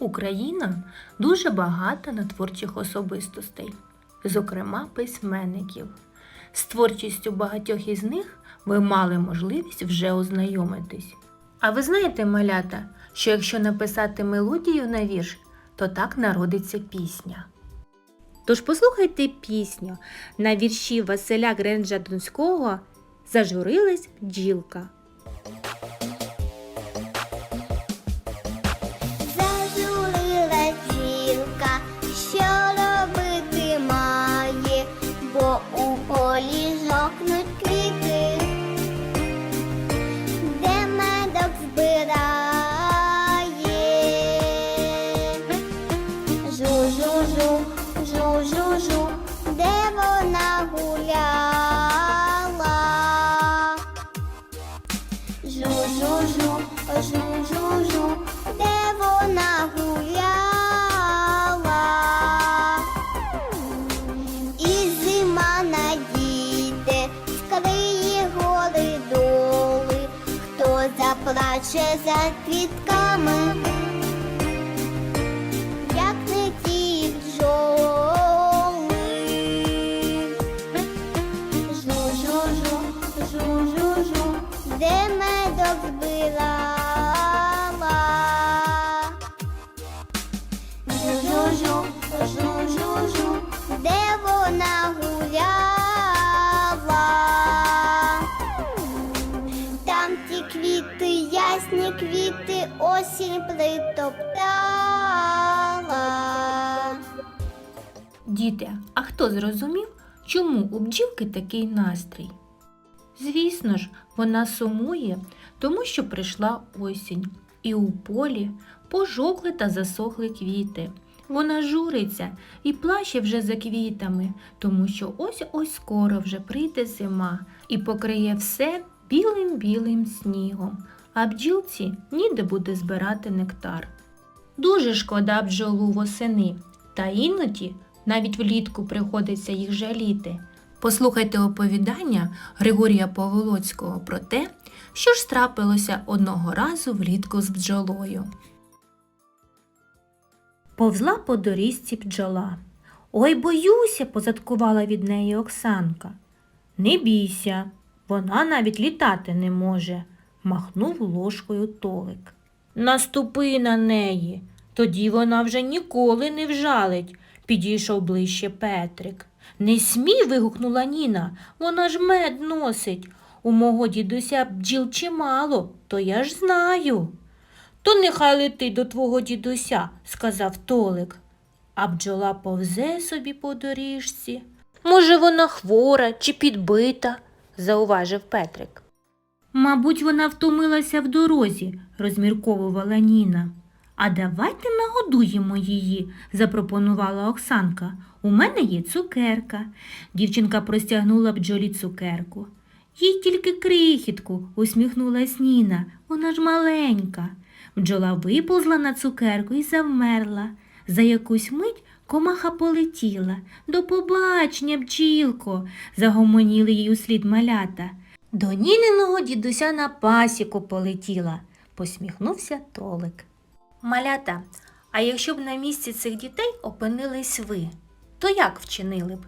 Україна дуже багата на творчих особистостей, зокрема письменників. З творчістю багатьох із них ви мали можливість вже ознайомитись. А ви знаєте, малята, що якщо написати мелодію на вірш, то так народиться пісня. Тож послухайте пісню на вірші Василя Гренджа Донського Зажурилась бджілка. Жу-жу-жу, жу-жу-жу, де вона гуляла. І зима надійде, скриє гори доли, хто заплаче за квітками, ясні квіти, осінь притоптала. Діти, а хто зрозумів, чому у бджілки такий настрій? Звісно ж, вона сумує, тому що прийшла осінь, і у полі пожовкли та засохли квіти. Вона журиться і плаче вже за квітами, тому що ось ось скоро вже прийде зима і покриє все білим-білим снігом, а бджілці ніде буде збирати нектар. Дуже шкода бджолу восени, та іноді навіть влітку приходиться їх жаліти. Послухайте оповідання Григорія Поволоцького про те, що ж трапилося одного разу влітку з бджолою. Повзла по доріжці бджола. Ой, боюся, позадкувала від неї Оксанка. Не бійся, вона навіть літати не може, махнув ложкою Толик. Наступи на неї, тоді вона вже ніколи не вжалить, підійшов ближче Петрик. Не смій. вигукнула Ніна, вона ж мед носить. У мого дідуся бджіл чимало, то я ж знаю. То нехай летить до твого дідуся, сказав Толик. А бджола повзе собі по доріжці. Може, вона хвора чи підбита, зауважив Петрик. Мабуть, вона втомилася в дорозі, розмірковувала Ніна. А давайте нагодуємо її, запропонувала Оксанка. У мене є цукерка. Дівчинка простягнула бджолі цукерку. Їй тільки крихітку, усміхнулась Ніна. Вона ж маленька. Бджола виповзла на цукерку і завмерла. За якусь мить комаха полетіла. До побачення, бджілко, загомоніли їй услід малята. До Ніниного дідуся на пасіку полетіла, посміхнувся Толик. Малята, а якщо б на місці цих дітей опинились ви, то як вчинили б?